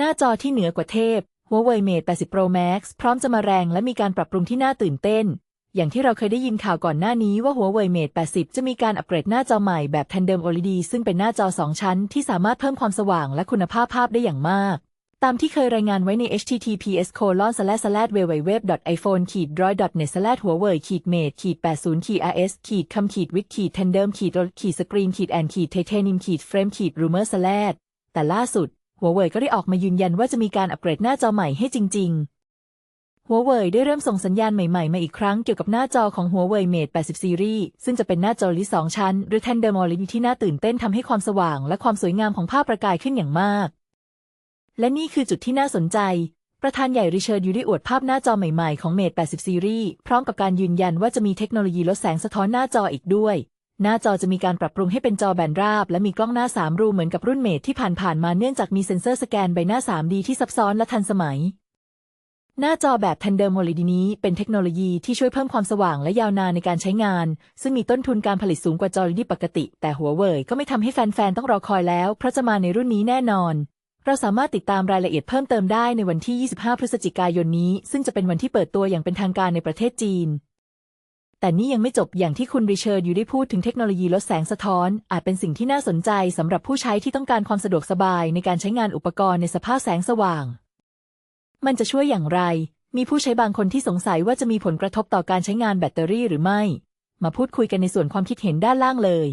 หน้าจอที่เหนือกว่าเทพ Huawei Mate 80 Pro Max พร้อมจะมาแรงและมีการปรับปรุงที่น่าตื่นเต้น อย่างที่เราเคยได้ยินข่าวก่อนหน้านี้ว่า Huawei Mate 80 จะมีการอัปเกรดหน้าจอใหม่แบบ Tandem OLED ซึ่งเป็นหน้าจอ 2 ชั้น ที่สามารถเพิ่มความสว่างและคุณภาพภาพได้อย่างมาก ตามที่เคยรายงานไว้ใน https colon slash slash www iphone ขีด droid net slash huawei ขีด mate ขีด80ขีด rs ขีดคำขีดวิกขีด tandem ขีดรถขีดสกรีนขีดแอนขีด titanium ขีดเฟรมขีด rumor slash แต่ล่าสุด หัวเว่ยก็ได้ออกมายืนยันว่าจะมีการอัปเกรดหน้าจอใหม่ให้จริง ๆ หัวเว่ยได้เริ่มส่งสัญญาณใหม่ๆ มาอีกครั้งเกี่ยวกับหน้าจอของหัวเว่ย Mate 80 Series ซึ่งจะเป็นหน้าจอลิสองชั้น หรือ Tandem OLED ที่น่าตื่นเต้นทำให้ความสว่าง และความสวยงามของภาพประกายขึ้นอย่างมาก และนี่คือจุดที่น่าสนใจประธานใหญ่ริเชิร์ดยูได้อวดภาพหน้าจอใหม่ๆ ของ Mate 80 Series พร้อมกับการยืนยันว่าจะมีเทคโนโลยีลดแสงสะท้อนหน้าจออีกด้วย หน้าจอจะมีการปรับปรุงให้เป็นจอแบนราบ และมีกล้องหน้า 3 รูเหมือนกับรุ่นเมทที่ผ่านๆมาเนื่องจากมีเซ็นเซอร์สแกนใบหน้า 3D ที่ซับซ้อนและทันสมัย หน้าจอแบบ Tandem OLED นี้เป็นเทคโนโลยีที่ช่วยเพิ่มความสว่างและยาวนานในการใช้งาน ซึ่งมีต้นทุนการผลิตสูงกว่าจอ LED ปกติ แต่หัวเว่ยก็ไม่ทำให้แฟนๆต้องรอคอยแล้ว เพราะจะมาในรุ่นนี้แน่นอน เราสามารถติดตามรายละเอียดเพิ่มเติมได้ในวันที่ 25 พฤศจิกายนนี้ ซึ่งจะเป็นวันที่เปิดตัวอย่างเป็นทางการในประเทศจีน แต่นี่ยังไม่จบอย่างที่คุณริเชิร์ดอยู่ได้พูดถึงเทคโนโลยีลดแสงสะท้อน อาจเป็นสิ่งที่น่าสนใจสำหรับผู้ใช้ที่ต้องการความสะดวกสบายในการใช้งานอุปกรณ์ในสภาพแสงสว่าง มันจะช่วยอย่างไร มีผู้ใช้บางคนที่สงสัยว่าจะมีผลกระทบต่อการใช้งานแบตเตอรี่หรือไม่ มาพูดคุยกันในส่วนความคิดเห็นด้านล่างเลย